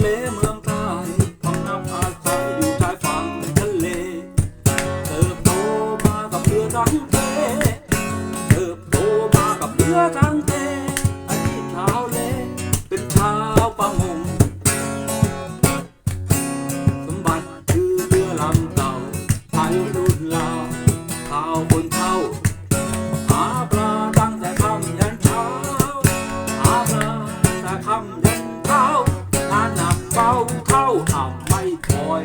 เลเมืองใต้พำนักอาศัยอยู่ชายฝั่งทะเล เติบโตมากับเรือทั้งเทเติบโตมากับเรือทั้งเทอาชีพชาเลเป็นชาประมงสมบัติคือเรือลำเก่าพายุรุ่นลาวข่าบนเท่าหาปลาตั้งแต่ค่ำยันเช้าหาปลาแต่คำ เข้าเข้าอ่ำไม่ถอย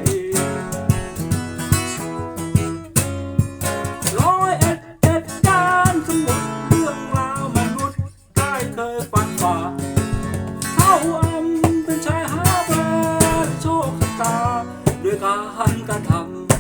ร้อยเอ็ดเอ็ดการสมุดเรื่องราวมนุษย์ได้เคยฝันฝ่าเข้าอำเป็นชายหาบาโชคชะตาด้วยการกระทำ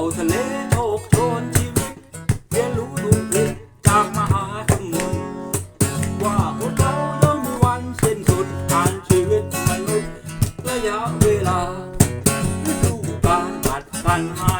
าทะเลโชกโชนชีวิตเรียนรู้ดูกลิกจากมหาสมุทรว่าพวกเราย่อมมีวันสิ้นสุดผ่านชีวิตมนุษย์ระยะเวลาฤดูกาลผัดกันหา